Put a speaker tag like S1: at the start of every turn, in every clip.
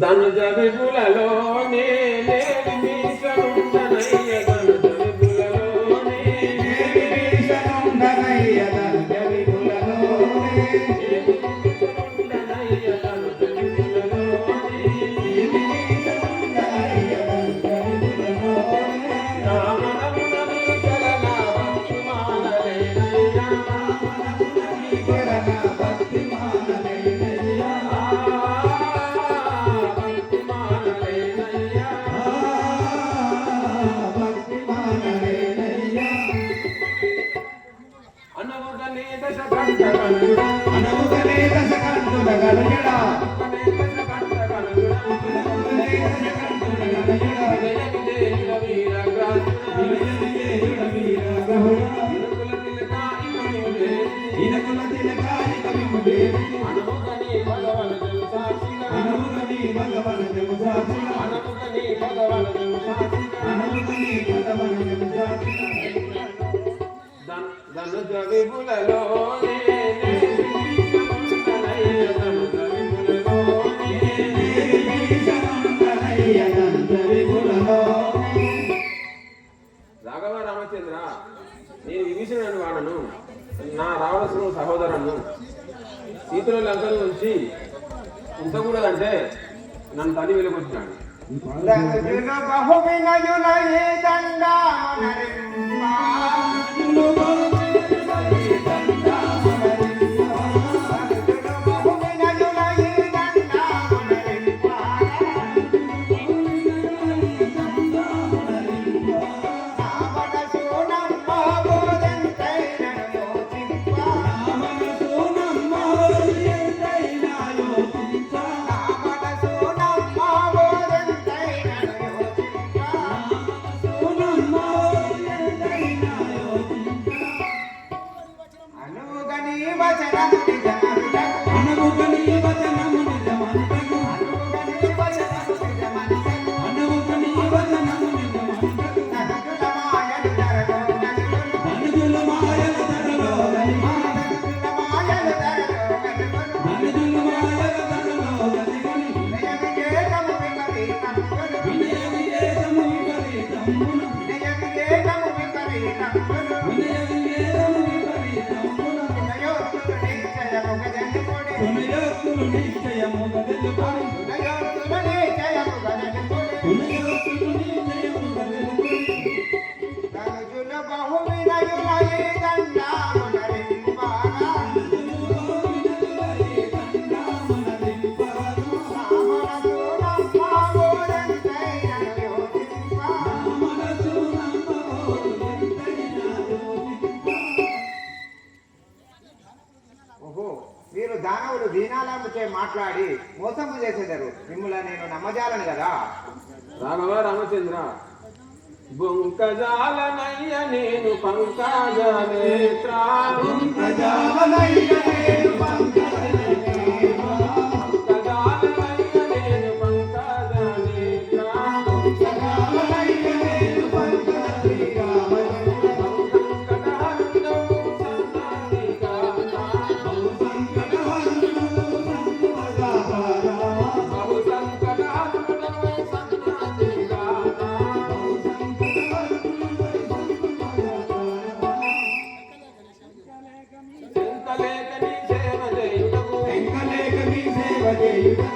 S1: দান যাবে বুলালো নে নে নি চরণ দানাইয়া দান যাবে বুলালো নে নে নি চরণ দানাইয়া দান যাবে বুলালো নে ధనుజ రాఘవ రామచంద్ర నేను విభీషణుడు వాడను. నా రావణసును సహోదరును సీతుల లంకల నుంచి ఉంచకూడదంటే నన్ను తల్లి వెలుగొచ్చినాడు.
S2: ఓహో మోసము చేసేదారు. మిమ్మల్ని నేను నమ్మజాలను కదా?
S1: రాఘవ రామచంద్ర బొంకజాలనయ్య నేను పంకజ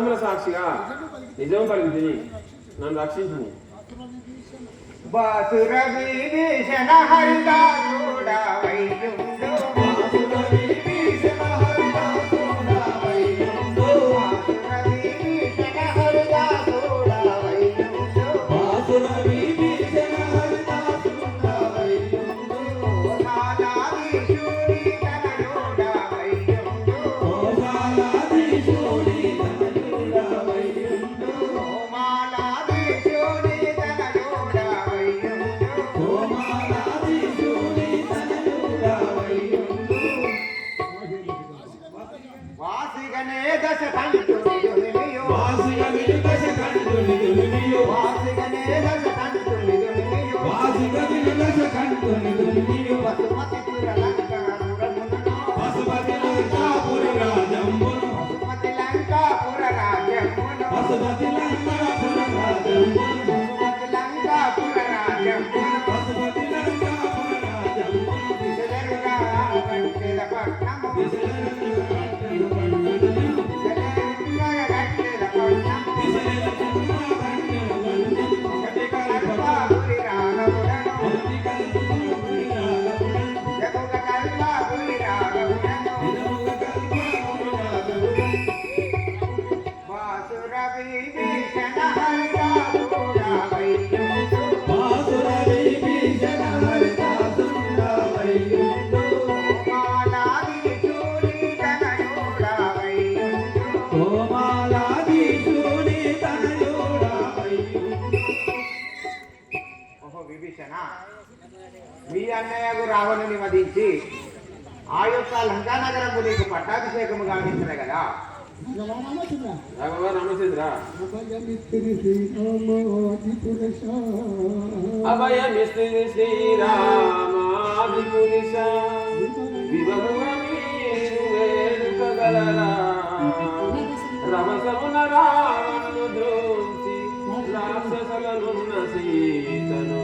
S1: నీ సాక్షిగా నిజం పలికితిని నన్ను రక్షించు
S2: బాసుర విభీషణ Yeah. మీ అన్నయ్యకు రావణుని నిమదించి ఆ యొక్క లంకానగరము నీకు పట్టాభిషేకము గావించిన కదా.
S1: రామచంద్ర. అభయమిస్తి శ్రీరామాది రమసమున రావణును ద్రోంచి రాక్షసలనున్న సీతను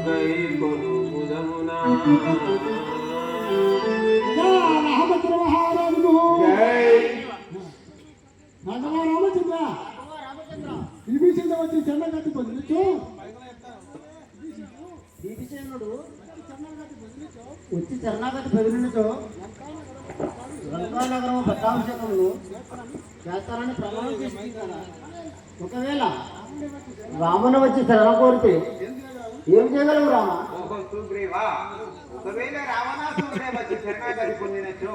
S1: ముదమునా
S3: రామచంద్ర మహారాజుకు.
S2: జై.
S3: నగమ రామచంద్ర. విభీషణ వచ్చి చెన్న కట్టి బదిలించు
S4: భీమసేనుడు వచ్చి శరణాగతి బదిలినతో లంకానగరం పట్టాభిషేకమును చేస్తానని ప్రమాణం చేస్తుంది కదా ఒకవేళ రాముని వచ్చి శరణ కోరితే ఏం చేయగలవు రామ?
S2: ఓహో సుగ్రీవా. ఒకవేళ రావణాసురుడే వచ్చి శరణాగతి పొందినచ్చు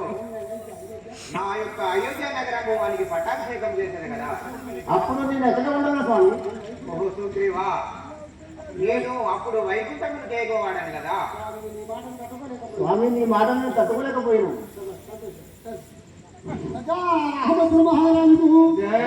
S2: నా యొక్క అయోధ్య నగరము వానికి పట్టాభిషేకం చేశాను కదా.
S4: అప్పుడు నేను ఎక్కడ ఉండను స్వామి?
S2: ఓహో సుగ్రీవా నేను అప్పుడు వైకుంఠమును చేయగోవాడను కదా.
S4: స్వామి నీ మాట నేను తట్టుకోలేకపోయాను.
S3: రామచంద్ర మహారాజుకు
S2: జై.